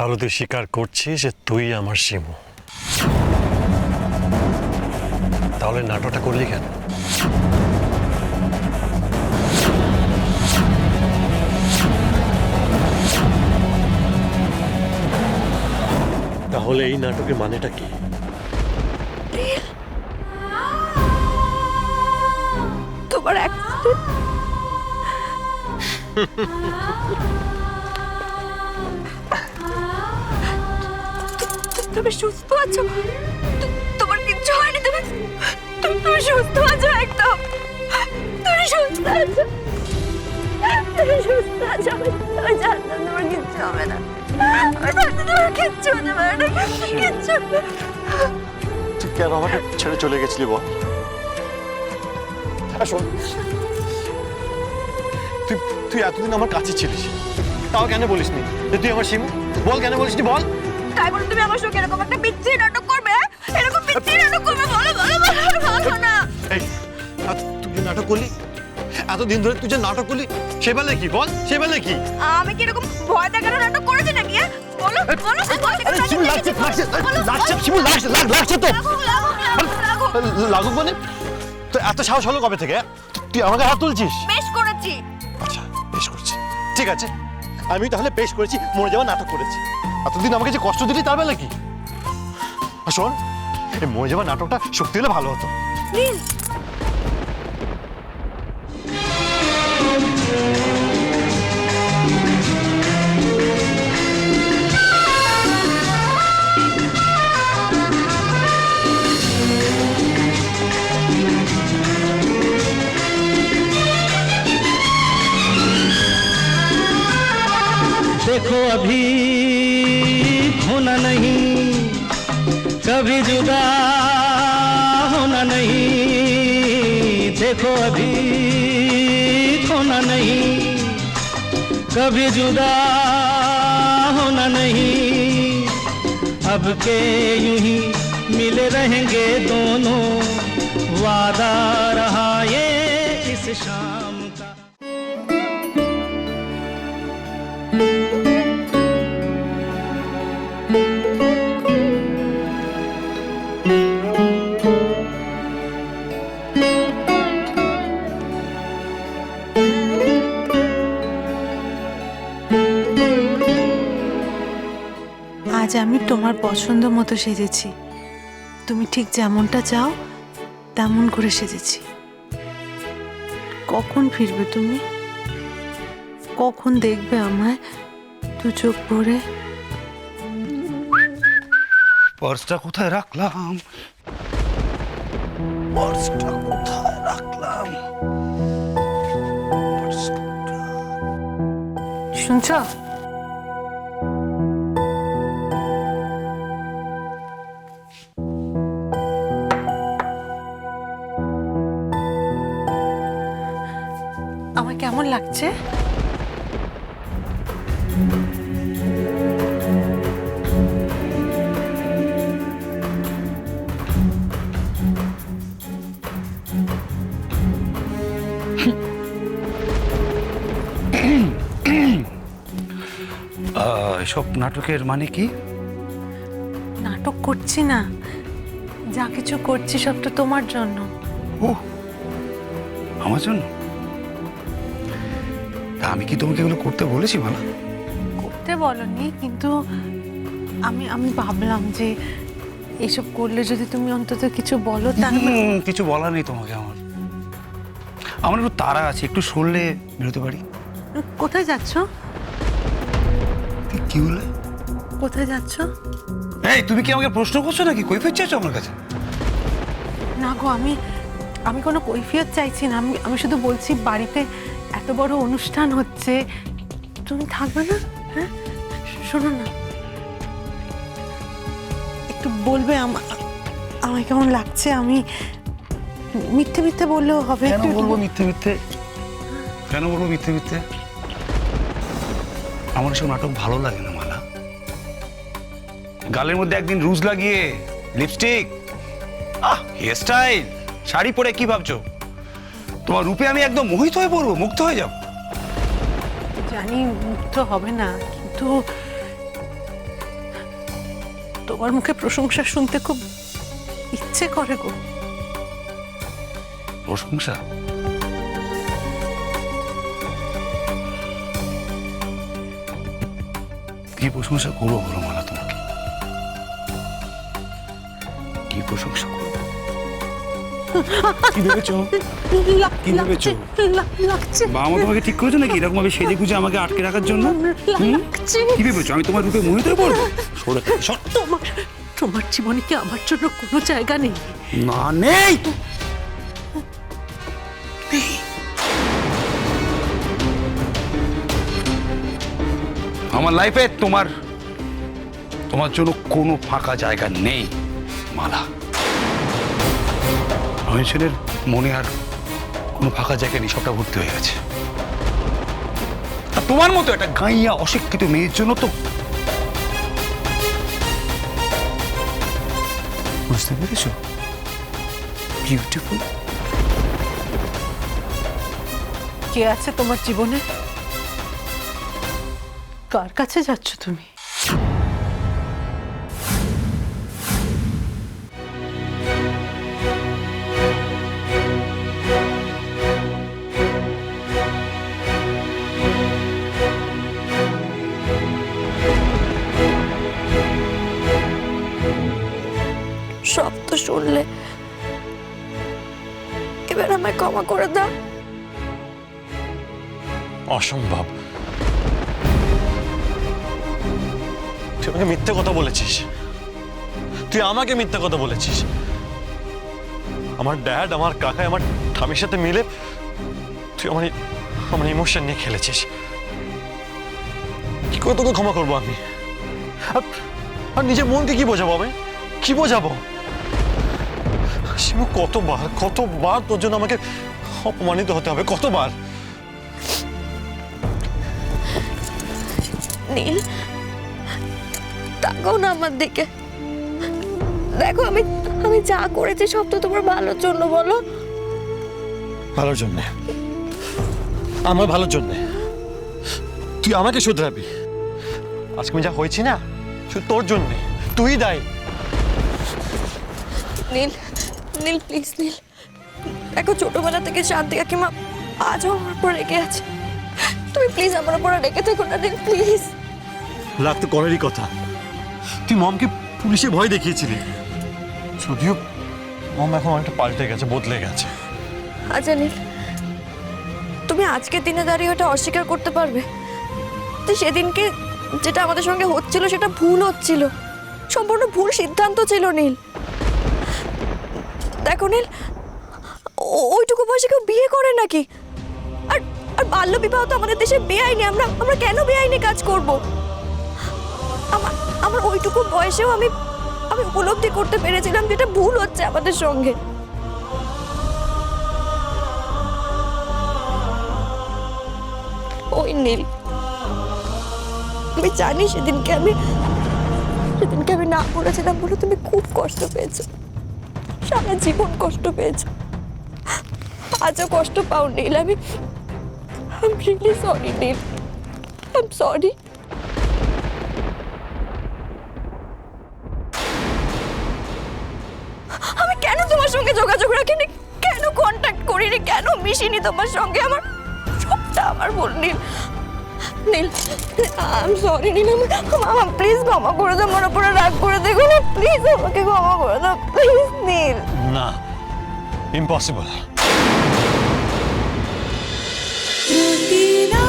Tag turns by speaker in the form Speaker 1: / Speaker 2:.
Speaker 1: তাহলে তুই স্বীকার করছিস যে তুই আমার শিমু। তাহলে নাটকটা করলি কেন? তাহলে এই নাটকের মানেটা কি?
Speaker 2: তোমার অ্যাক্সিডেন্ট তুমি সুস্থ আছো? তোমার কিচ্ছু হয়নি, তুমি তুমি সুস্থ আছো একদম। তুমি সুস্থ আছো। সুস্থ কিচ্ছু হবে না।
Speaker 3: তুই ছেড়ে চলে গেছিলি বল? আর শোন। তুই তুই এতদিন আমার কাছে ছিলিস। তাও কেন বলিসনি? তুই আমার সিম বল, কেন বলিসনি? বল।
Speaker 2: তাই বলে তুমি আমার সঙ্গে এরকম একটা বিচ্ছিরি নাটক করবে এরকম বিচ্ছিরি নাটক করবে বলো বলো বলো বলো না।
Speaker 3: এই আর তুই যে নাটক করলি এতদিন ধরে তুই যে নাটক করলি সে বেলে কি বল সে বেলে কি?
Speaker 2: আমি কি এরকম ভয় দেখানো নাটক করেছি নাকি হ্যাঁ? বলো বলো
Speaker 3: আরে শিমু লাগছে লাগছে লাগছে শিমু লাগছে লাগ- লাগছে তো।
Speaker 2: লাগুক, লাগুক, লাগুক, লাগুক।
Speaker 3: লাগুক মানে? তো এত সাহস হলো কবে থেকে তুই আমাকে হাত তুলছিস?
Speaker 2: বেশ করেছি।
Speaker 3: আচ্ছা পেশ করছি। ঠিক আছে আমি তাহলে পেশ করেছি মরে যাওয়া নাটক করেছি। এতদিন আমাকে যে কষ্ট দিলি, তার বেলা কি? শোন, এই মরে যাওয়া নাটকটা সত্যি হলে ভালো হতো।
Speaker 4: नहीं। कभी जुदा होना नहीं। देखो अभी होना नहीं। कभी जुदा होना नहीं। अब के यूँ ही मिले रहेंगे दोनों। वादा रहा ये इस शाम।
Speaker 5: আজ আমি তোমার পছন্দ মতো সেজেছি। তুমি ঠিক যেমনটা চাও তেমন করে সেজেছি। কখন ফিরবে তুমি? কখন দেখবে আমায় দু চোখ ভরে?
Speaker 6: পার্সটা কোথায় রাখলাম? পার্সটা কোথায় রাখলাম?
Speaker 5: শুনছ? লাগছে?
Speaker 6: এসব নাটকের মানে কি?
Speaker 5: নাটক করছি না। যা কিছু করছি সব তো তোমার জন্য।
Speaker 6: ও আমার জন্য? তা আমি কি তোমাকে এগুলো করতে বলেছি মালা?
Speaker 5: করতে বলনি কিন্তু আমি আমি ভাবলাম যে এসব করলে যদি তুমি অন্তত কিছু বলো তাহলে
Speaker 6: কিছু বলার নেই তোমাকে আমার। আমার একটু তাড়া আছে একটু সরলে বেরোতে পারি।
Speaker 5: কোথায় যাচ্ছ?
Speaker 6: কি হলে?
Speaker 5: কোথায় যাচ্ছ?
Speaker 6: এই তুমি কি আমাকে প্রশ্ন করছ নাকি? কৈফিয়ত চাইছো আমার কাছে?
Speaker 5: না গো আমি আমি কোনো কৈফিয়ত চাইছি না। আমি আমি শুধু বলছি বাড়িতে এত বড় অনুষ্ঠান হচ্ছে। তুমি থাকবে না? হ্যাঁ? শোনো না। একটু বলবে আমা- আমায় কেমন লাগছে? আমি মিথ্যে মিথ্যে বললেও হবে।
Speaker 6: কেন বলব মিথ্যে মিথ্যে? কেন বলব মিথ্যে মিথ্যে? আমার এসব নাটক ভালো লাগে না, মালা। গালের মধ্যে একদিন রুজ লাগিয়ে লিপস্টিক। আহ হেয়ার স্টাইল শাড়ি পরে কি ভাবছ? তোমার রূপে আমি একদম মোহিত হয়ে পড়ব মুগ্ধ হয়ে যাব।
Speaker 5: জানি মুক্ত হবে না কিন্তু তোমার মুখে প্রশংসা শুনতে খুব ইচ্ছে করে গো।
Speaker 6: প্রশংসা? কি প্রশংসা করব বলো মালা তোমাকে? কি প্রশংসা করব? কি ভেবেছো? কি ভেবেছো?
Speaker 5: লাগছে,
Speaker 6: বা আমার তোমাকে ঠিক করেছ নাকি? এরকম ভাবে সেজে গুজে আমাকে আটকে রাখার জন্য? হুম? কি ভেবেছো? আমি তোমার রূপে মোহিত হয়ে পড়ব? সরে থাক, সর।
Speaker 5: তোমার তোমার জীবনে কি আমার জন্য কোনো জায়গা নেই?
Speaker 6: না নেই। আমার লাইফে তোমার তোমার জন্য কোনো ফাঁকা জায়গা নেই মালা। অহিংসেনের মনে আর কোনো ফাঁকা জায়গা নেই, সবটা ভর্তি হয়ে গেছে। তোমার মতো একটা গাইয়া, অশিক্ষিত মেয়ের জন্য তো বুঝতে পেরেছ? বিউটিফুল
Speaker 5: কে আছে তোমার জীবনে? কার কাছে যাচ্ছ তুমি?
Speaker 2: করে দাও
Speaker 1: অসম্ভব। তুই আমাকে মিথ্যে কথা বলেছিস। তুই আমাকে মিথ্যে কথা বলেছিস। আমার ড্যাড আমার কাকা, আমার ঠামির সাথে মিলে তুই আমার আমার ইমোশন নিয়ে খেলেছিস। কি করে তোকে ক্ষমা করব আমি? আর- নিজের মনকে কি বোঝাবো আমি? কি বোঝাবো? শিবু কতবার কতবার তোর জন্য আমাকে অপমানিত হতে হবে কতবার?
Speaker 2: নীল তাকাও না আমার দিকে। দেখো আমি আমি যা করেছি সব তো তোমার ভালোর জন্য বলো।
Speaker 1: ভালোর জন্যে? আমার ভালোর জন্যে? তুই আমাকে শুধরাবি? আজকে আমি যা হয়েছি না শুধু তোর জন্যে। তুই দায়ী।
Speaker 2: নীল নীল প্লিজ নীল। দেখো ছোটবেলা থেকে শান্তি কাকিমা আজও আমার উপর রেগে আছে। তুমি প্লিজ আমার উপর রেগে থেকো না নীল প্লিজ
Speaker 1: রাগ তো করারই কথা। তুই মমকে পুলিশে ভয় দেখিয়েছিলি। যদিও মম এখন অনেকটা পাল্টে গেছে বদলে গেছে।
Speaker 2: আচ্ছা নীল তুমি আজকের দিনে দাঁড়িয়ে ওটা অস্বীকার করতে পারবে। তো সেদিনকে যেটা আমাদের সঙ্গে হচ্ছিল সেটা ভুল হচ্ছিল। সম্পূর্ণ ভুল সিদ্ধান্ত ছিল নীল। দেখো নীল ওইটুকু বয়সে কেউ বিয়ে করে নাকি? আর আর বাল্য বিবাহ তো আমাদের দেশে বেআইনি, আমরা আমরা কেন বেআইনি কাজ করব? আমার আমার ওইটুকু বয়সেও আমি আমি উপলব্ধি করতে পেরেছিলাম যেটা ভুল হচ্ছে আমাদের সঙ্গে। ওই নীল। আমি জানি সেদিনকে আমি সেদিনকে আমি না বলেছিলাম বলে তুমি খুব কষ্ট পেয়েছ। সারা জীবন কষ্ট পেয়েছ। আজও কষ্ট পাও নীল, আমি I really sorry Neel. I sorry আমি কেন তোমার সঙ্গে যোগাযোগ রাখিনি? কেন কন্ট্যাক্ট করিনি? কেন মিশিনি তোমার সঙ্গে? আমার সবটা আমার ভুল, নীল। নীল আই সরি নীল আমার প্লিজ ক্ষমা করে দাও আমার উপরে রাগ করে দেখো না প্লিজ আমাকে ক্ষমা করে দাও প্লিজ নীল।
Speaker 1: না ইম্পসিবল
Speaker 2: প্রতিরা